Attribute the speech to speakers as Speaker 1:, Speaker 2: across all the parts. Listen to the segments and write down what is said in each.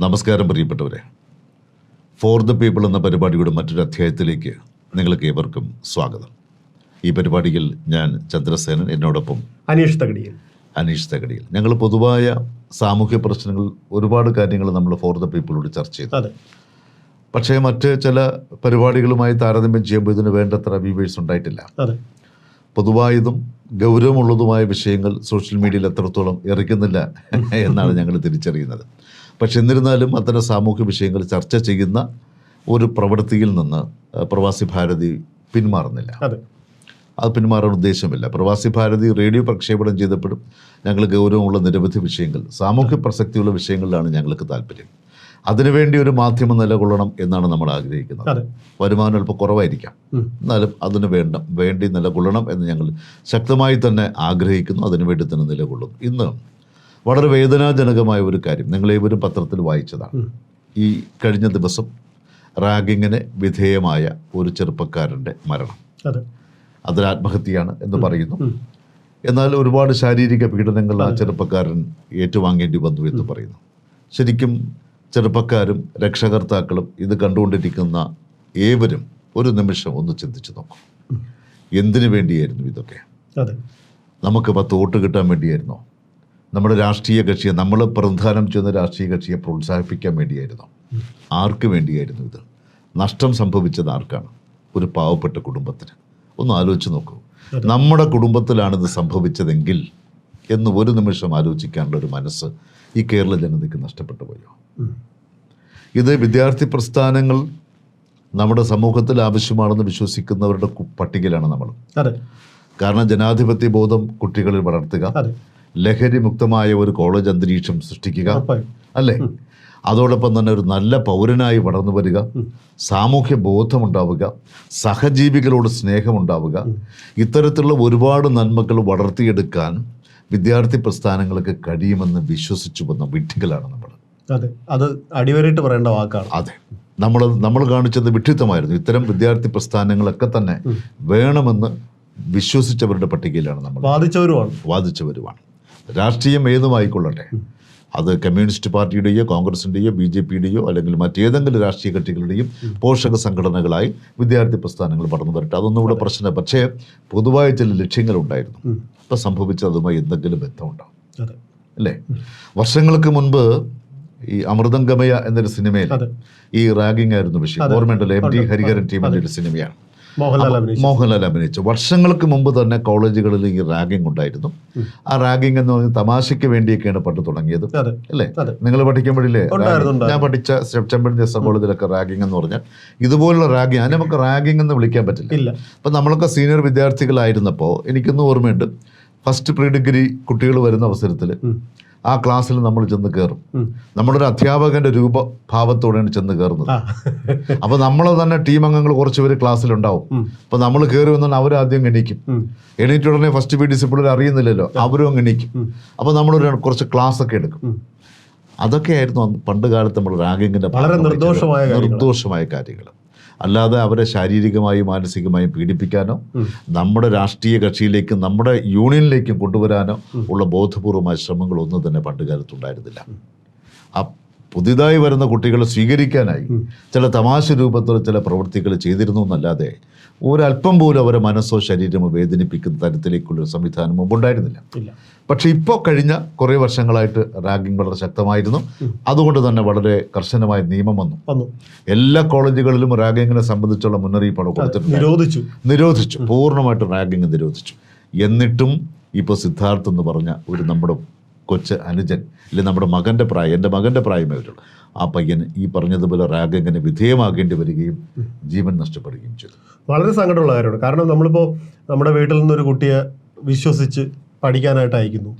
Speaker 1: നമസ്കാരം പ്രിയപ്പെട്ടവരെ. For the people എന്ന പരിപാടിയുടെ മറ്റൊരു അധ്യായത്തിലേക്ക് നിങ്ങൾക്ക് ഏവർക്കും സ്വാഗതം. ഈ പരിപാടിയിൽ ഞാൻ ചന്ദ്രസേനൻ എന്നോടൊപ്പം
Speaker 2: അനീഷ് തകടിയിൽ.
Speaker 1: അനീഷ് തകടിയിൽ. ഞങ്ങൾ പൊതുവായ സാമൂഹ്യ പ്രശ്നങ്ങൾ ഒരുപാട് കാര്യങ്ങൾ നമ്മൾ ഫോർ ദ പീപ്പിളോട് ചർച്ച ചെയ്തു.
Speaker 2: അതെ.
Speaker 1: പക്ഷേ മറ്റ് ചില പരിപാടികളുമായി താരതമ്യം ചെയ്യുമ്പോൾ ഇതിന് വേണ്ടത്ര വ്യൂവേഴ്സ് ഉണ്ടായിട്ടില്ല.
Speaker 2: അതെ.
Speaker 1: പൊതുവായതും ഗൗരവമുള്ളതുമായ വിഷയങ്ങൾ സോഷ്യൽ മീഡിയയിൽ എത്രത്തോളം ഇറക്കുന്നില്ല എന്നാണ് ഞങ്ങൾ തിരിച്ചറിയുന്നത്. പക്ഷെ എന്നിരുന്നാലും അത്തരം സാമൂഹ്യ വിഷയങ്ങൾ ചർച്ച ചെയ്യുന്ന ഒരു പ്രവൃത്തിയിൽ നിന്ന് പ്രവാസി ഭാരതി പിന്മാറുന്നില്ല.
Speaker 2: അതെ.
Speaker 1: പിന്മാറാൻ ഉദ്ദേശമില്ല. പ്രവാസി ഭാരതി റേഡിയോ പ്രക്ഷേപണം ചെയ്തപ്പോഴും ഞങ്ങൾ ഗൗരവമുള്ള നിരവധി വിഷയങ്ങൾ സാമൂഹ്യ പ്രസക്തിയുള്ള വിഷയങ്ങളിലാണ് ഞങ്ങൾക്ക് താല്പര്യം. അതിനുവേണ്ടി ഒരു മാധ്യമം നിലകൊള്ളണം എന്നാണ് നമ്മൾ ആഗ്രഹിക്കുന്നത്. വരുമാനം അല്പം കുറവായിരിക്കാം. എന്നാലും അതിന് വേണ്ട വേണ്ടി നിലകൊള്ളണം എന്ന് ഞങ്ങൾ ശക്തമായി തന്നെ ആഗ്രഹിക്കുന്നു. അതിനുവേണ്ടി തന്നെ നിലകൊള്ളുന്നു. ഇന്ന് വളരെ വേദനാജനകമായ ഒരു കാര്യം. നിങ്ങളേവരും പത്രത്തിൽ വായിച്ചതാണ്. ഈ കഴിഞ്ഞ ദിവസം റാഗിങ്ങിന് വിധേയമായ ഒരു ചെറുപ്പക്കാരന്റെ മരണം.
Speaker 2: അതെ.
Speaker 1: അതിൽ ആത്മഹത്യയാണ് എന്ന് പറയുന്നു. എന്നാൽ ഒരുപാട് ശാരീരിക പീഡനങ്ങൾ ആ ചെറുപ്പക്കാരൻ ഏറ്റുവാങ്ങേണ്ടി വന്നു എന്ന് പറയുന്നു. ശരിക്കും ചെറുപ്പക്കാരും രക്ഷകർത്താക്കളും ഇത് കണ്ടുകൊണ്ടിരിക്കുന്ന ഏവരും ഒരു നിമിഷം ഒന്ന് ചിന്തിച്ചു നോക്കും. എന്തിനു വേണ്ടിയായിരുന്നു ഇതൊക്കെ? നമുക്ക് പത്ത് വോട്ട് കിട്ടാൻ വേണ്ടിയായിരുന്നോ? നമ്മുടെ രാഷ്ട്രീയ കക്ഷിയെ നമ്മൾ പ്രധാനം ചെയ്യുന്ന രാഷ്ട്രീയ കക്ഷിയെ പ്രോത്സാഹിപ്പിക്കാൻ വേണ്ടിയായിരുന്നു. ആർക്ക് വേണ്ടിയായിരുന്നു ഇത്? നഷ്ടം സംഭവിച്ചത് ആർക്കാണ്? ഒരു പാവപ്പെട്ട കുടുംബത്തിന്. ഒന്ന് ആലോചിച്ച് നോക്കൂ. നമ്മുടെ കുടുംബത്തിലാണിത് സംഭവിച്ചതെങ്കിൽ എന്ന് ഒരു നിമിഷം ആലോചിക്കാനുള്ള ഒരു മനസ്സ് ഈ കേരള ജനതയ്ക്ക് നഷ്ടപ്പെട്ടു പോയോ? ഇത് വിദ്യാർത്ഥി പ്രസ്ഥാനങ്ങൾ നമ്മുടെ സമൂഹത്തിൽ ആവശ്യമാണെന്ന് വിശ്വസിക്കുന്നവരുടെ പട്ടികയിലാണ് നമ്മൾ. കാരണം ജനാധിപത്യ ബോധം കുട്ടികളിൽ വളർത്തുക.
Speaker 2: അതെ
Speaker 1: ലഹരി മുക്തമായ ഒരു കോളേജ് അന്തരീക്ഷം സൃഷ്ടിക്കുക അല്ലേ? അതോടൊപ്പം തന്നെ ഒരു നല്ല പൗരനായി വളർന്നു വരിക സാമൂഹ്യ ബോധമുണ്ടാവുക സഹജീവികളോട് സ്നേഹമുണ്ടാവുക ഇത്തരത്തിലുള്ള ഒരുപാട് നന്മകൾ വളർത്തിയെടുക്കാൻ വിദ്യാർത്ഥി പ്രസ്ഥാനങ്ങൾക്ക് കഴിയുമെന്ന് വിശ്വസിച്ചു വന്ന വിഡ്ഢികളാണ് നമ്മൾ
Speaker 2: അതെ. അത് അടിവരയിട്ട് പറയേണ്ട വാക്കാണ്.
Speaker 1: അതെ. നമ്മൾ നമ്മൾ കാണിച്ചത് വിഡ്ഢിത്തമായിരുന്നു. ഇത്തരം വിദ്യാർത്ഥി പ്രസ്ഥാനങ്ങളൊക്കെ തന്നെ വേണമെന്ന് വിശ്വസിച്ചവരുടെ പട്ടികയിലാണ് നമ്മൾ.
Speaker 2: ബാധിച്ചവരുമാണ്
Speaker 1: വാദിച്ചവരുമാണ്. രാഷ്ട്രീയം ഏതുമായിക്കൊള്ളട്ടെ? അത് കമ്മ്യൂണിസ്റ്റ് പാർട്ടിയുടെയോ കോൺഗ്രസിന്റെയോ ബി ജെ പിയുടെയോ അല്ലെങ്കിൽ മറ്റേതെങ്കിലും രാഷ്ട്രീയ കക്ഷികളുടെയും പോഷക സംഘടനകളായി വിദ്യാർത്ഥി പ്രസ്ഥാനങ്ങൾ പടർന്നു വരട്ടെ. അതൊന്നും ഇവിടെ പ്രശ്നം പക്ഷേ പൊതുവായ ചില ലക്ഷ്യങ്ങളുണ്ടായിരുന്നു. ഇപ്പം സംഭവിച്ചത് അതുമായി എന്തെങ്കിലും ബന്ധമുണ്ടാവും അല്ലേ? വർഷങ്ങൾക്ക് മുൻപ് ഈ അമൃതംഗമയ എന്നൊരു സിനിമയിൽ ഈ റാഗിംഗ് ആയിരുന്നു വിഷയം. ഓർമ്മയുണ്ടല്ലോ എം ടി ഹരിഹരൻ ടീമിന്റെ ഒരു സിനിമയാണ്.
Speaker 2: മോഹൻലാൽ അഭിനയിച്ചു.
Speaker 1: വർഷങ്ങൾക്ക് മുമ്പ് തന്നെ കോളേജുകളിൽ ഈ റാഗിംഗ് ഉണ്ടായിരുന്നു. ആ റാഗിംഗ് എന്ന് പറഞ്ഞാൽ തമാശയ്ക്ക് വേണ്ടിയൊക്കെയാണ് പണ്ട് തുടങ്ങിയത്. അല്ലേ? നിങ്ങൾ പഠിക്കുമ്പോഴില്ലേ ഞാൻ പഠിച്ച സെപ്റ്റംബർ ദിവസം കോളേജിലൊക്കെ റാഗിംഗ് എന്ന് പറഞ്ഞാൽ ഇതുപോലുള്ള റാഗിംഗ് അതിന് നമുക്ക് റാഗിംഗ് എന്ന് വിളിക്കാൻ പറ്റില്ല. അപ്പം നമ്മളൊക്കെ സീനിയർ വിദ്യാർത്ഥികളായിരുന്നപ്പോൾ എനിക്കൊന്നും ഓർമ്മയുണ്ട്. ഫസ്റ്റ് പ്രീ ഡിഗ്രി കുട്ടികൾ വരുന്ന അവസരത്തിൽ. ആ ക്ലാസ്സിൽ നമ്മൾ ചെന്ന് കയറും. നമ്മളൊരു അധ്യാപകന്റെ രൂപഭാവത്തോടെയാണ് ചെന്ന് കയറുന്നത്.
Speaker 2: അപ്പൊ
Speaker 1: അപ്പോൾ നമ്മൾ തന്നെ ടീം അംഗങ്ങൾ കുറച്ച് പേര് ക്ലാസ്സിലുണ്ടാവും.
Speaker 2: ഉണ്ടാവും
Speaker 1: അപ്പോൾ നമ്മൾ കയറി വന്നാൽ അവരാദ്യം എണീക്കും.
Speaker 2: ഉം.
Speaker 1: എണീറ്റ് ഉടനെ ഫസ്റ്റ് പി ഡിസിപ്ലിൻ അറിയുന്നില്ലല്ലോ. അവരും
Speaker 2: ഉം.
Speaker 1: അപ്പോൾ നമ്മളൊരു കുറച്ച് ക്ലാസ് ഒക്കെ എടുക്കും.
Speaker 2: അതൊക്കെ
Speaker 1: അതൊക്കെയായിരുന്നു പണ്ട് കാലത്ത് നമ്മൾ റാഗിങ്ങിന്റെ
Speaker 2: വളരെ നിർദോഷമായ.
Speaker 1: നിർദോഷമായ കാര്യങ്ങൾ അല്ലാതെ അവരെ ശാരീരികമായും മാനസികമായും പീഡിപ്പിക്കാനോ നമ്മുടെ രാഷ്ട്രീയ കക്ഷിയിലേക്കും നമ്മുടെ യൂണിയനിലേക്കും കൊണ്ടുവരാനോ ഉള്ള ബോധപൂർവമായ ശ്രമങ്ങളൊന്നും തന്നെ പണ്ട് കാലത്തുണ്ടായിരുന്നില്ല ആ പുതിയതായി വരുന്ന കുട്ടികളെ സ്വീകരിക്കാനായി ചില തമാശ രൂപത്തിൽ ചില പ്രവൃത്തികൾ ചെയ്തിരുന്നു എന്നല്ലാതെ ഒരല്പം പോലും അവരെ മനസ്സോ ശരീരമോ വേദനിപ്പിക്കുന്ന തരത്തിലേക്കുള്ളൊരു സംവിധാനം മുമ്പുണ്ടായിരുന്നില്ല. പക്ഷേ ഇപ്പോൾ കഴിഞ്ഞ കുറേ വർഷങ്ങളായിട്ട് റാഗിംഗ് വളരെ ശക്തമായിരുന്നു. അതുകൊണ്ട് തന്നെ വളരെ കർശനമായ നിയമം വന്നു.
Speaker 2: വന്നു.
Speaker 1: എല്ലാ കോളേജുകളിലും റാഗിങ്ങിനെ സംബന്ധിച്ചുള്ള മുന്നറിയിപ്പാണ് കൊടുത്തിട്ടുണ്ട്
Speaker 2: നിരോധിച്ചു.
Speaker 1: നിരോധിച്ചു. പൂർണമായിട്ട് റാഗിങ് നിരോധിച്ചു. എന്നിട്ടും ഇപ്പോൾ സിദ്ധാർത്ഥ് എന്ന് പറഞ്ഞ ഒരു നമ്മുടെ കൊച്ച് അനുജൻ അല്ലെങ്കിൽ നമ്മുടെ മകന്റെ പ്രായം എന്റെ മകന്റെ പ്രായമേ വരുള്ളൂ ആ പയ്യൻ ഈ പറഞ്ഞതുപോലെ റാഗിങ്ങിന് വിധേയമാകേണ്ടി വരികയും ജീവൻ നഷ്ടപ്പെടുകയും ചെയ്തു.
Speaker 2: വളരെ സങ്കടമുള്ള കാര്യമാണ്. കാരണം നമ്മളിപ്പോൾ നമ്മുടെ വീട്ടിൽ നിന്നൊരു കുട്ടിയെ വിശ്വസിച്ച് പഠിക്കാനായിട്ട് അയക്കുന്നു.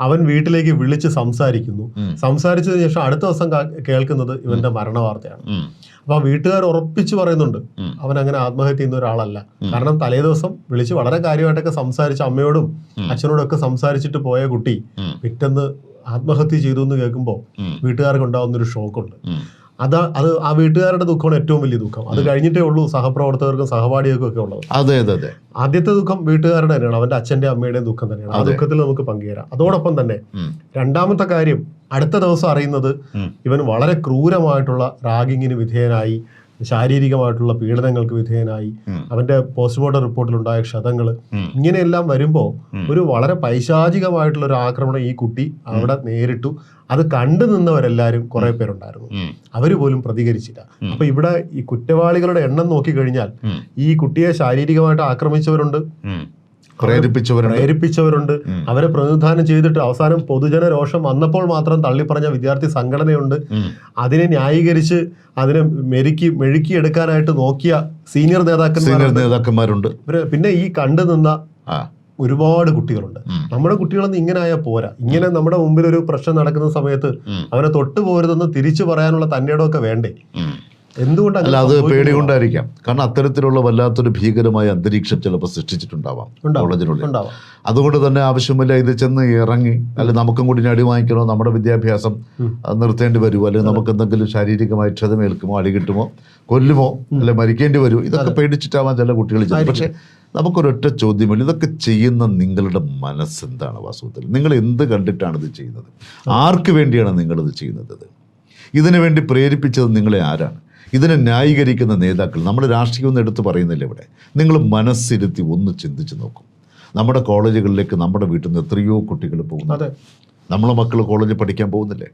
Speaker 2: അവൻ വീട്ടിലേക്ക് വിളിച്ച് സംസാരിക്കുന്നു. സംസാരിച്ചതിന് ശേഷം അടുത്ത ദിവസം കേൾക്കുന്നത് ഇവന്റെ മരണ വാർത്തയാണ് അപ്പൊ ആ വീട്ടുകാർ ഉറപ്പിച്ച് പറയുന്നുണ്ട് അവൻ അങ്ങനെ ആത്മഹത്യ ചെയ്യുന്ന ഒരാളല്ല. കാരണം തലേ ദിവസം വിളിച്ച് വളരെ കാര്യമായിട്ടൊക്കെ സംസാരിച്ച് അമ്മയോടും അച്ഛനോടൊക്കെ ഒക്കെ സംസാരിച്ചിട്ട് പോയ കുട്ടി. പിറ്റേന്ന് ആത്മഹത്യ ചെയ്തു എന്ന് കേൾക്കുമ്പോൾ. വീട്ടുകാർക്ക് ഉണ്ടാകുന്ന ഒരു ഷോക്കുണ്ട്. അത് അത് ആ വീട്ടുകാരുടെ ദുഃഖമാണ് ഏറ്റവും വലിയ ദുഃഖം. അത് കഴിഞ്ഞിട്ടേ ഉള്ളൂ സഹപ്രവർത്തകർക്കും സഹപാഠികൾക്കും ഒക്കെ ഉള്ളത്.
Speaker 1: അതെ അതെ അതെ.
Speaker 2: ആദ്യത്തെ ദുഃഖം വീട്ടുകാരുടെ തന്നെയാണ്. അവന്റെ അച്ഛന്റെ അമ്മയുടെയും ദുഃഖം തന്നെയാണ്. ആ ദുഃഖത്തിൽ നമുക്ക് പങ്കുചേരാം. അതോടൊപ്പം തന്നെ രണ്ടാമത്തെ കാര്യം അടുത്ത ദിവസം അറിയുന്നത് ഇവൻ വളരെ ക്രൂരമായിട്ടുള്ള റാഗിങ്ങിന് വിധേയനായി ശാരീരികമായിട്ടുള്ള പീഡനങ്ങൾക്ക് വിധേയനായി. അവന്റെ പോസ്റ്റ്മോർട്ടം റിപ്പോർട്ടിൽ ഉണ്ടായ ക്ഷതങ്ങൾ ഇങ്ങനെയെല്ലാം വരുമ്പോൾ ഒരു വളരെ പൈശാചികമായിട്ടുള്ള ഒരു ആക്രമണം ഈ കുട്ടി അവിടെ നേരിട്ടു. അത് കണ്ടു നിന്നവരെല്ലാരും കുറെ പേരുണ്ടായിരുന്നു. അവർ പോലും പ്രതികരിച്ചില്ല. അപ്പൊ ഇവിടെ ഈ കുറ്റവാളികളുടെ എണ്ണം നോക്കി
Speaker 1: കഴിഞ്ഞാൽ
Speaker 2: ഈ കുട്ടിയെ ശാരീരികമായിട്ട് ആക്രമിച്ചവരുണ്ട്.
Speaker 1: പ്രേരിപ്പിച്ചവരുണ്ട്.
Speaker 2: പ്രേരിപ്പിച്ചവരുണ്ട്. അവരെ പ്രതിനിധാനം ചെയ്തിട്ട് അവസാനം പൊതുജന രോഷം വന്നപ്പോൾ മാത്രം തള്ളിപ്പറഞ്ഞ വിദ്യാർത്ഥി സംഘടനയുണ്ട്. അതിനെ ന്യായീകരിച്ച് അതിനെ മെരുക്കി മെഴുക്കിയെടുക്കാനായിട്ട് നോക്കിയ സീനിയർ
Speaker 1: സീനിയർ
Speaker 2: നേതാക്കന്മാരുണ്ട്.
Speaker 1: നേതാക്കന്മാരുണ്ട്
Speaker 2: പിന്നെ ഈ കണ്ടു നിന്ന ഒരുപാട് കുട്ടികളുണ്ട്. നമ്മുടെ കുട്ടികളൊന്നും ഇങ്ങനെ ആയാൽ പോരാ. ഇങ്ങനെ നമ്മുടെ മുമ്പിൽ ഒരു പ്രശ്നം നടക്കുന്ന സമയത്ത് അവനെ തൊട്ടു പോരുതെന്ന് തിരിച്ചു പറയാനുള്ള തന്നെയുടെ ഒക്കെ വേണ്ടേ
Speaker 1: ഉം.
Speaker 2: എന്തുകൊണ്ട്
Speaker 1: അല്ല അത് പേടി കൊണ്ടായിരിക്കാം കാരണം അത്തരത്തിലുള്ള വല്ലാത്തൊരു ഭീകരമായ അന്തരീക്ഷം ചിലപ്പോൾ സൃഷ്ടിച്ചിട്ടുണ്ടാവാം. കോളേജിനുള്ളിൽ. അതുകൊണ്ട് തന്നെ ആവശ്യമില്ല ഇത് ചെന്ന് ഇറങ്ങി അല്ലെ നമുക്കും കൂടി ഞടി വാങ്ങിക്കണോ? നമ്മുടെ വിദ്യാഭ്യാസം നിർത്തേണ്ടി വരുമോ? അല്ലെങ്കിൽ നമുക്ക് എന്തെങ്കിലും ശാരീരികമായി ക്ഷതമേൽക്കുമോ? അടി കിട്ടുമോ? കൊല്ലുമോ? അല്ലെ മരിക്കേണ്ടി വരുമോ ഇതൊക്കെ പേടിച്ചിട്ടാവാൻ ചില കുട്ടികൾ പക്ഷെ പക്ഷേ നമുക്കൊരൊറ്റ ചോദ്യമില്ല. ഇതൊക്കെ ചെയ്യുന്ന നിങ്ങളുടെ മനസ്സെന്താണ് വാസ്തവത്തിൽ? നിങ്ങൾ എന്ത് കണ്ടിട്ടാണ് ഇത് ചെയ്യുന്നത്? ആർക്ക് വേണ്ടിയാണ് നിങ്ങളിത് ചെയ്യുന്നത്? ഇതിനു വേണ്ടി പ്രേരിപ്പിച്ചത് നിങ്ങളെ ആരാണ്? ഇതിനെ ന്യായീകരിക്കുന്ന നേതാക്കൾ നമ്മൾ രാഷ്ട്രീയം ഒന്നും എടുത്ത് പറയുന്നില്ല ഇവിടെ. നിങ്ങൾ മനസ്സിരുത്തി ഒന്ന് ചിന്തിച്ച് നോക്കും. നമ്മുടെ കോളേജുകളിലേക്ക് നമ്മുടെ വീട്ടിൽ നിന്ന് എത്രയോ കുട്ടികൾ പോകുന്നു.
Speaker 2: അതെ.
Speaker 1: നമ്മളെ മക്കൾ കോളേജിൽ പഠിക്കാൻ പോകുന്നില്ലേ?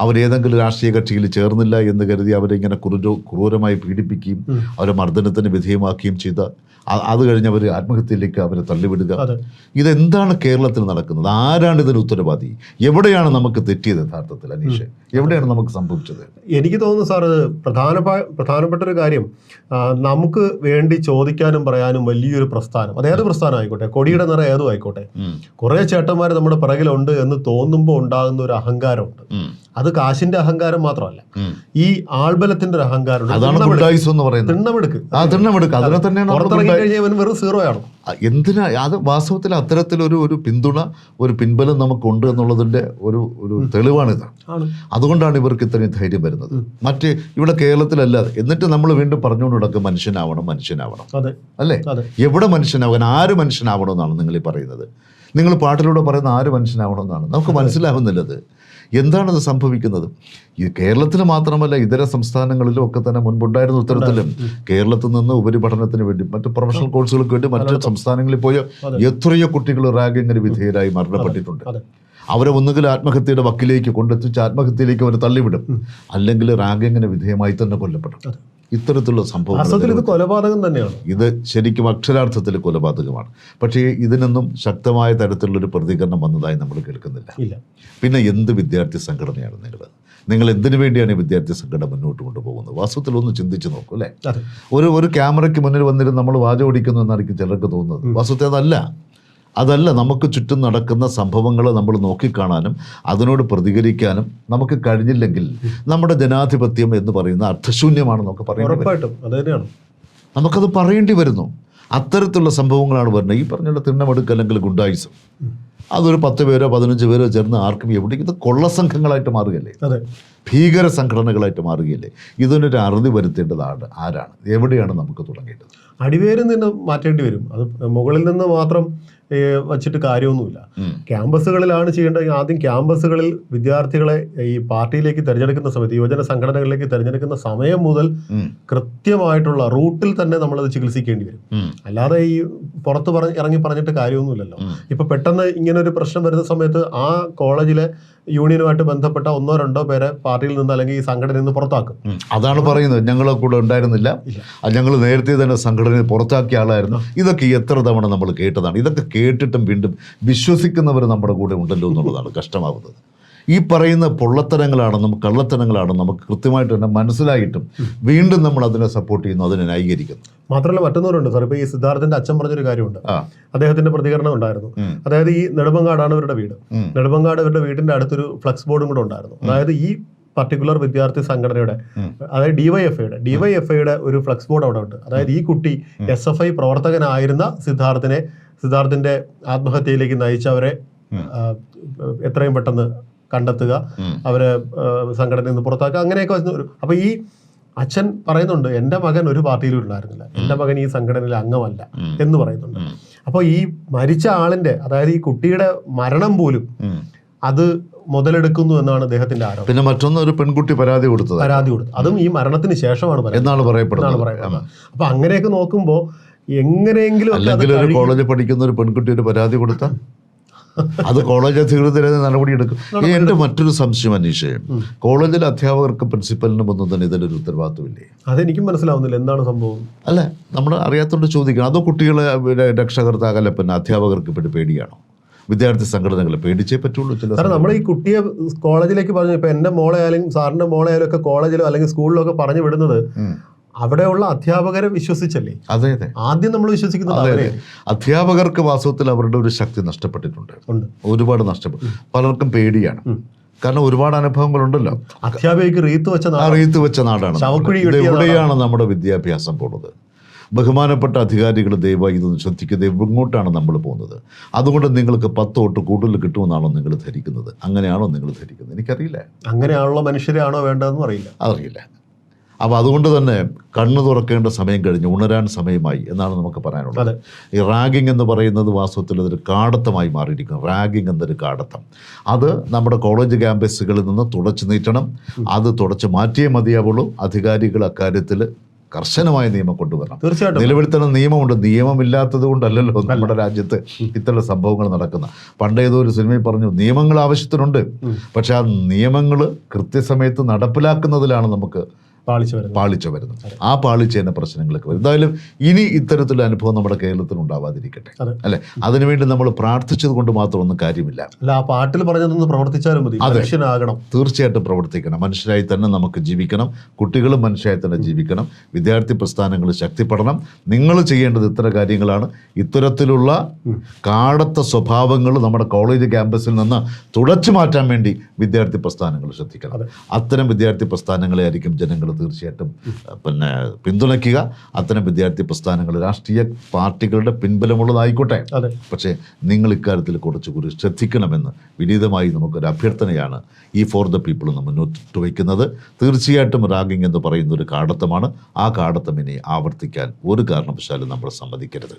Speaker 1: അവരേതെങ്കിലും രാഷ്ട്രീയ കക്ഷിയിൽ ചേർന്നില്ല എന്ന് കരുതി അവരെ ഇങ്ങനെ ക്രൂര ക്രൂരമായി പീഡിപ്പിക്കുകയും. അവരെ മർദ്ദനത്തിന് വിധേയമാക്കുകയും ചെയ്ത അത് കഴിഞ്ഞ് അവർ ആത്മഹത്യയിലേക്ക് അവരെ തള്ളിവിടുക. ഇതെന്താണ് കേരളത്തിൽ നടക്കുന്നത്? ആരാണ് ഇതിന് ഉത്തരവാദി? എവിടെയാണ് നമുക്ക് തെറ്റിയത് യഥാർത്ഥത്തിൽ അനീഷ്? എവിടെയാണ് നമുക്ക് സംഭവിച്ചത്?
Speaker 2: എനിക്ക് തോന്നുന്നു സാർ പ്രധാന പ്രധാനപ്പെട്ട ഒരു കാര്യം. നമുക്ക് വേണ്ടി ചോദിക്കാനും പറയാനും വലിയൊരു പ്രസ്ഥാനം. അത് ഏത് പ്രസ്ഥാനം ആയിക്കോട്ടെ? കൊടിയുടെ നിറ ഏതും ആയിക്കോട്ടെ. കുറേ ചേട്ടന്മാർ നമ്മുടെ പിറകിലുണ്ട് എന്ന് തോന്നുമ്പോൾ ഉണ്ടാകുന്ന ഒരു അഹങ്കാരമുണ്ട്. അത് കാശിന്റെ അഹങ്കാരം മാത്രമല്ല. ഈ ആൾബലത്തിന്റെ ഒരു അഹങ്കാരം തിണ്ണമെടുക്ക്.
Speaker 1: ആ അതിനെ തന്നെയാണ്
Speaker 2: വെറും സീറോ ആണ്.
Speaker 1: എന്തിനാ? അത് വാസ്തവത്തിൽ അത്തരത്തിലൊരു ഒരു പിന്തുണ ഒരു പിൻബലം നമുക്കുണ്ട് എന്നുള്ളതിന്റെ ഒരു ഒരു തെളിവാണിത്. അതുകൊണ്ടാണ് ഇവർക്ക് ഇത്രയും ധൈര്യം വരുന്നത്. മറ്റ് ഇവിടെ കേരളത്തിലല്ലാതെ എന്നിട്ട് നമ്മൾ വീണ്ടും പറഞ്ഞുകൊണ്ട് നടക്കും മനുഷ്യനാവണം മനുഷ്യനാവണം. അല്ലേ? എവിടെ മനുഷ്യനാവാൻ ആര് മനുഷ്യനാവണം എന്നാണ് നിങ്ങൾ ഈ പറയുന്നത്. നിങ്ങൾ പാട്ടിലൂടെ പറയുന്ന ആര് മനുഷ്യനാവണമെന്നാണ്. നമുക്ക് മനസ്സിലാവുന്നില്ലത്. എന്താണത് സംഭവിക്കുന്നത്? ഈ കേരളത്തിൽ മാത്രമല്ല ഇതര സംസ്ഥാനങ്ങളിലും ഒക്കെ തന്നെ മുൻപുണ്ടായിരുന്ന ഉത്തരത്തിലും കേരളത്തിൽ നിന്ന് ഉപരിപഠനത്തിന് വേണ്ടി മറ്റ് പ്രൊഫഷണൽ കോഴ്സുകൾക്ക് വേണ്ടി മറ്റ് സംസ്ഥാനങ്ങളിൽ പോയ. എത്രയോ കുട്ടികൾ റാഗിങ്ങിന് വിധേയരായി മരണപ്പെട്ടിട്ടുണ്ട്. അവരെ ഒന്നുകിൽ ആത്മഹത്യയുടെ വക്കിലേക്ക് കൊണ്ടെത്തിച്ച് ആത്മഹത്യയിലേക്ക് അവർ തള്ളിവിടും. അല്ലെങ്കിൽ റാഗിങ്ങിന് വിധേയമായി തന്നെ കൊല്ലപ്പെടും. ഇത്തരത്തിലുള്ള
Speaker 2: സംഭവം ഇത് കൊലപാതകം തന്നെയാണ്.
Speaker 1: ഇത് ശരിക്കും അക്ഷരാർത്ഥത്തിൽ കൊലപാതകമാണ്. പക്ഷേ ഇതിനൊന്നും ശക്തമായ തരത്തിലുള്ളൊരു പ്രതികരണം വന്നതായി നമ്മൾ കേൾക്കുന്നില്ല.
Speaker 2: ഇല്ല.
Speaker 1: പിന്നെ എന്ത് വിദ്യാർത്ഥി സംഘടനയാണ് നിങ്ങൾ നിങ്ങൾ എന്തിനു വേണ്ടിയാണ് ഈ വിദ്യാർത്ഥി സംഘടന മുന്നോട്ട് കൊണ്ടുപോകുന്നത്? വാസ്തവത്തിൽ ഒന്ന് ചിന്തിച്ച് നോക്കൂ അല്ലേ? ഒരു ഒരു ക്യാമറയ്ക്ക് മുന്നിൽ വന്നിരുന്ന് നമ്മൾ വാചോടിക്കുന്നു എന്നായിരിക്കും ചിലർക്ക് തോന്നുന്നത്. വാസ്തവത്തെ അതല്ല. അതല്ല നമുക്ക് ചുറ്റും നടക്കുന്ന സംഭവങ്ങൾ നമ്മൾ നോക്കിക്കാണാനും അതിനോട് പ്രതികരിക്കാനും നമുക്ക് കഴിഞ്ഞില്ലെങ്കിൽ നമ്മുടെ ജനാധിപത്യം എന്ന് പറയുന്ന അർത്ഥശൂന്യമാണ് നമുക്ക് പറയുന്നത് നമുക്കത് പറയേണ്ടി വരുന്നു. അത്തരത്തിലുള്ള സംഭവങ്ങളാണ് വരുന്നത് ഈ പറഞ്ഞുള്ള തിണ്ണമെടുക്കൽ അല്ലെങ്കിൽ ഗുണ്ടായുസം അതൊരു പത്ത് പേരോ പതിനഞ്ച് പേരോ ചേർന്ന് ആർക്കും എവിടേക്ക് ഇത് കൊള്ളസംഘങ്ങളായിട്ട് മാറുകയല്ലേ?
Speaker 2: അതെ.
Speaker 1: ഭീകര സംഘടനകളായിട്ട് മാറുകയല്ലേ? ഇതിനൊരു അറുതി വരുത്തേണ്ടതാണ്. ആരാണ്? എവിടെയാണ് നമുക്ക് തുടങ്ങേണ്ടത്?
Speaker 2: അടിവേരിൽ നിന്ന് മാറ്റേണ്ടി വരും. അത് മുകളിൽ നിന്ന് മാത്രം വച്ചിട്ട് കാര്യമൊന്നുമില്ല. ക്യാമ്പസുകളിലാണ് ചെയ്യേണ്ടത്. ആദ്യം ക്യാമ്പസുകളിൽ വിദ്യാർത്ഥികളെ ഈ പാർട്ടിയിലേക്ക് തിരഞ്ഞെടുക്കുന്ന സമയത്ത് യുവജന സംഘടനകളിലേക്ക് തിരഞ്ഞെടുക്കുന്ന സമയം മുതൽ. കൃത്യമായിട്ടുള്ള റൂട്ടിൽ തന്നെ നമ്മളത് ചികിത്സിക്കേണ്ടി വരും. അല്ലാതെ ഈ പുറത്ത് പറഞ്ഞ് ഇറങ്ങി പറഞ്ഞിട്ട് കാര്യമൊന്നുമില്ലല്ലോ. ഇപ്പൊ പെട്ടെന്ന് ഇങ്ങനെ ഒരു പ്രശ്നം വരുന്ന സമയത്ത് ആ കോളേജിലെ യൂണിയനുമായിട്ട് ബന്ധപ്പെട്ട ഒന്നോ രണ്ടോ പേരെ പാർട്ടിയിൽ നിന്ന് അല്ലെങ്കിൽ ഈ സംഘടനയിൽ നിന്ന് പുറത്താക്കും.
Speaker 1: അതാണ് പറയുന്നത്. ഞങ്ങളെ കൂടെ ഉണ്ടായിരുന്നില്ല. ഞങ്ങൾ നേരത്തെ തന്നെ സംഘടനയിൽ പുറത്താക്കിയ ആളായിരുന്നു. ഇതൊക്കെ എത്ര തവണ നമ്മൾ കേട്ടതാണ്? ഇതൊക്കെ കേട്ടിട്ടും വീണ്ടും വിശ്വസിക്കുന്നവർ നമ്മുടെ കൂടെ ഉണ്ടല്ലോ എന്നുള്ളതാണ് കഷ്ടമാവുന്നത് ഈ പറയുന്ന പൊള്ളത്തരങ്ങളാണെന്നും കള്ളത്തരങ്ങളാണെന്നും നമുക്ക് കൃത്യമായിട്ട് തന്നെ മനസ്സിലായിട്ടും വീണ്ടും നമ്മൾ അതിനെ സപ്പോർട്ട് ചെയ്യുന്നു അതിനെ ന്യായീകരിക്കുന്നു.
Speaker 2: മാത്രമല്ല മറ്റൊന്നവരുണ്ട് സാർ. ഇപ്പൊ ഈ സിദ്ധാർത്ഥന്റെ അച്ഛൻ പറഞ്ഞൊരു കാര്യമുണ്ട്. അദ്ദേഹത്തിന്റെ പ്രതികരണം ഉണ്ടായിരുന്നു. അതായത് ഈ നെടുമങ്ങാടാണ് ഇവരുടെ വീട്.
Speaker 1: നെടുമ്പങ്ങാട്
Speaker 2: നെടുമങ്ങാട് ഇവരുടെ വീടിന്റെ അടുത്തൊരു ഫ്ലക്സ് ബോർഡും കൂടെ ഉണ്ടായിരുന്നു. അതായത് ഈ പർട്ടിക്കുലർ വിദ്യാർത്ഥി സംഘടനയുടെ. അതായത് ഡിവൈഎഫ്ഐയുടെ ഡിവൈഎഫ്ഐയുടെ ഒരു ഫ്ലക്സ് ബോർഡ് അവിടെ ഉണ്ട്. അതായത് ഈ കുട്ടി എസ് എഫ് ഐ പ്രവർത്തകനായിരുന്ന സിദ്ധാർത്ഥിനെ സിദ്ധാർത്ഥിന്റെ ആത്മഹത്യയിലേക്ക് നയിച്ചവരെ. എത്രയും പെട്ടെന്ന് കണ്ടെത്തുക അവരെ സംഘടനയിൽ നിന്ന് പുറത്താക്കുക അങ്ങനെയൊക്കെ വരുന്ന അപ്പൊ ഈ അച്ഛൻ പറയുന്നുണ്ട് എന്റെ മകൻ ഒരു പാർട്ടിയിലും ഉണ്ടായിരുന്നില്ല. എന്റെ മകൻ ഈ സംഘടനയിൽ അംഗമല്ല. എന്ന് പറയുന്നുണ്ട്.
Speaker 1: അപ്പൊ
Speaker 2: അപ്പോൾ ഈ മരിച്ച ആളിന്റെ അതായത് ഈ കുട്ടിയുടെ മരണം പോലും അത് മുതലെടുക്കുന്നു എന്നാണ് അദ്ദേഹത്തിന്റെ ആരോപണം.
Speaker 1: പിന്നെ മറ്റൊന്ന് ഒരു പെൺകുട്ടി പരാതി കൊടുത്തത്.
Speaker 2: പരാതി കൊടുത്തു. അതും ഈ മരണത്തിന് ശേഷമാണ്
Speaker 1: എന്നാണ് പറയപ്പെടുന്നത്.
Speaker 2: അപ്പൊ അങ്ങനെയൊക്കെ നോക്കുമ്പോൾ എങ്ങനെയെങ്കിലും
Speaker 1: അല്ലെങ്കിൽ ഒരു കോളേജിൽ പഠിക്കുന്ന ഒരു പെൺകുട്ടി ഒരു പരാതി കൊടുത്താൽ അത് കോളേജ് അധികൃതരെ നടപടി എടുക്കും. ഈ എന്റെ മറ്റൊരു സംശയം അന്വേഷിച്ചേ കോളേജിലെ അധ്യാപകർക്ക് പ്രിൻസിപ്പലിനും ഒന്നും തന്നെ ഇതിലൊരു ഉത്തരവാദിത്വമില്ലേ?
Speaker 2: അതെനിക്കും മനസ്സിലാവുന്നില്ല. എന്താണ് സംഭവം?
Speaker 1: അല്ല നമ്മൾ അറിയാത്തോണ്ട് ചോദിക്കണം. അതോ കുട്ടികളെ രക്ഷകർത്താകല്ല പിന്നെ അധ്യാപകർക്ക് പിന്നെ പേടിയാണോ? വിദ്യാർത്ഥി സംഘടനകളെ പേടിച്ചേ പറ്റുള്ളൂ ചില
Speaker 2: നമ്മൾ ഈ കുട്ടിയെ കോളേജിലേക്ക് പറഞ്ഞു ഇപ്പൊ എന്റെ മോളെ ആയാലും സാറിന്റെ മോളെ ആയാലും ഒക്കെ കോളേജിലോ അല്ലെങ്കിൽ സ്കൂളിലോ ഒക്കെ പറഞ്ഞു വിടുന്നത്. അവിടെയുള്ള അധ്യാപകരെ വിശ്വസിച്ചല്ലേ?
Speaker 1: അതെ അതെ.
Speaker 2: ആദ്യം നമ്മൾ വിശ്വസിക്കുന്നത്
Speaker 1: അതെ അധ്യാപകർക്ക് വാസ്തവത്തിൽ അവരുടെ ഒരു ശക്തി നഷ്ടപ്പെട്ടിട്ടുണ്ട്. ഒരുപാട് നഷ്ടപ്പെട്ടു. പലർക്കും പേടിയാണ്. കാരണം ഒരുപാട് അനുഭവങ്ങളുണ്ടല്ലോ.
Speaker 2: അധ്യാപകർക്ക് റീത്ത് വെച്ച
Speaker 1: റീത്ത് വെച്ച നാടാണ്. എവിടെയാണ് നമ്മുടെ വിദ്യാഭ്യാസം പോകുന്നത്? ബഹുമാനപ്പെട്ട അധികാരികൾ ദയവായി ഇതൊന്ന് ശ്രദ്ധിക്കുക. ഇങ്ങോട്ടാണ് നമ്മൾ പോകുന്നത്. അതുകൊണ്ട് നിങ്ങൾക്ക് പത്ത് വോട്ട് കൂടുതൽ കിട്ടുമെന്നാണോ നിങ്ങൾ ധരിക്കുന്നത്? അങ്ങനെയാണോ നിങ്ങൾ ധരിക്കുന്നത്? എനിക്കറിയില്ല.
Speaker 2: അങ്ങനെയാണുള്ള മനുഷ്യരെയാണോ വേണ്ടതെന്നും അറിയില്ല.
Speaker 1: അറിയില്ല അപ്പോൾ അതുകൊണ്ട് തന്നെ കണ്ണു തുറക്കേണ്ട സമയം കഴിഞ്ഞ് ഉണരാൻ സമയമായി എന്നാണ് നമുക്ക് പറയാനുള്ളത്. ഈ റാഗിങ് എന്ന് പറയുന്നത് വാസ്തവത്തിൽ അതൊരു കാടത്തമായി മാറിയിരിക്കുന്നു. റാഗിങ് എന്നൊരു കാടത്തം. അത് നമ്മുടെ കോളേജ് ക്യാമ്പസുകളിൽ നിന്ന് തുടച്ചു നീട്ടണം. അത് തുടച്ചു മാറ്റിയേ മതിയാവുള്ളൂ. അധികാരികൾ അക്കാര്യത്തിൽ കർശനമായ നിയമം കൊണ്ടുവരണം.
Speaker 2: തീർച്ചയായിട്ടും.
Speaker 1: നിലവിൽ തന്നെ നിയമമുണ്ട്. നിയമമില്ലാത്തത് കൊണ്ടല്ലല്ലോ നമ്മുടെ രാജ്യത്ത് ഇത്തരം സംഭവങ്ങൾ നടക്കുന്ന. പണ്ട് ഏതോ ഒരു സിനിമയിൽ പറഞ്ഞു നിയമങ്ങൾ ആവശ്യത്തിനുണ്ട്. പക്ഷെ ആ നിയമങ്ങൾ കൃത്യസമയത്ത് നടപ്പിലാക്കുന്നതിലാണ് നമുക്ക്
Speaker 2: പാളിച്ചു
Speaker 1: വരുന്നു. ആ പാളിച്ചേന്റെ പ്രശ്നങ്ങളൊക്കെ വരും. എന്തായാലും ഇനി ഇത്തരത്തിലുള്ള അനുഭവം നമ്മുടെ കേരളത്തിൽ ഉണ്ടാവാതിരിക്കട്ടെ. അല്ലെ? അതിനുവേണ്ടി നമ്മൾ പ്രാർത്ഥിച്ചത് കൊണ്ട് മാത്രം ഒന്നും കാര്യമില്ല.
Speaker 2: അല്ല ആ പാട്ടിൽ പറഞ്ഞതൊന്ന് പ്രവർത്തിച്ചാലും മതി. മനുഷ്യനാകണം.
Speaker 1: തീർച്ചയായിട്ടും പ്രവർത്തിക്കണം. മനുഷ്യരായി തന്നെ നമുക്ക് ജീവിക്കണം. കുട്ടികളും മനുഷ്യരായി തന്നെ ജീവിക്കണം. വിദ്യാർത്ഥി പ്രസ്ഥാനങ്ങൾ ശക്തിപ്പെടണം. നിങ്ങൾ ചെയ്യേണ്ടത് ഇത്തരം കാര്യങ്ങളാണ്. ഇത്തരത്തിലുള്ള കാടത്ത സ്വഭാവങ്ങൾ നമ്മുടെ കോളേജ് ക്യാമ്പസിൽ നിന്ന് തുടച്ചു മാറ്റാൻ വേണ്ടി വിദ്യാർത്ഥി പ്രസ്ഥാനങ്ങൾ ശ്രദ്ധിക്കണം. അത്തരം വിദ്യാർത്ഥി പ്രസ്ഥാനങ്ങളെ ആയിരിക്കും ജനങ്ങൾ തീർച്ചയായിട്ടും പിന്നെ പിന്തുണയ്ക്കുക. അത്തരം വിദ്യാർത്ഥി പ്രസ്ഥാനങ്ങൾ രാഷ്ട്രീയ പാർട്ടികളുടെ പിൻബലമുള്ളതായിക്കോട്ടെ. പക്ഷേ നിങ്ങൾ ഇക്കാര്യത്തിൽ കുറച്ചുകൂടി ശ്രദ്ധിക്കണമെന്ന് വിനീതമായി നമുക്കൊരു അഭ്യർത്ഥനയാണ് ഈ ഫോർ ദ പീപ്പിൾ നമ്മൾ മുന്നോട്ട് വയ്ക്കുന്നത്. തീർച്ചയായിട്ടും റാഗിംഗ് എന്ന് പറയുന്ന ഒരു കാടത്തമാണ്. ആ കാടത്തം ഇനി ആവർത്തിക്കാൻ ഒരു കാരണവശാലും നമ്മൾ സമ്മതിക്കരുത്.